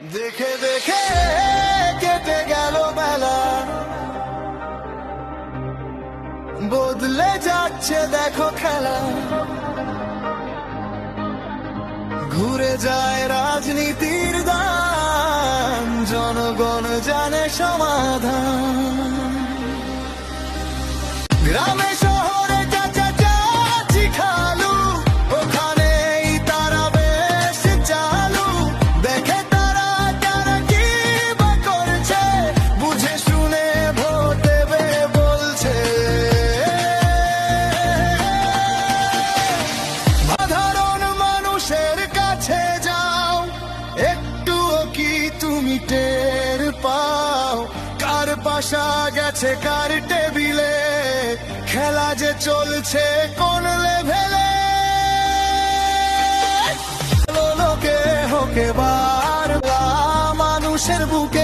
দেখে দেখে কেটে গেল বেলা বদলে যাচ্ছে দেখো খেলা। ঘুরে যায় রাজনীতির দান জনগণ জানে সমাধান। গ্রামে টের পাও। কার পাশা গেছে, কার টেবিলে? খেলা যে চলছে কোন লেভেলে? লোকে হোকে বার মানুষের বুকে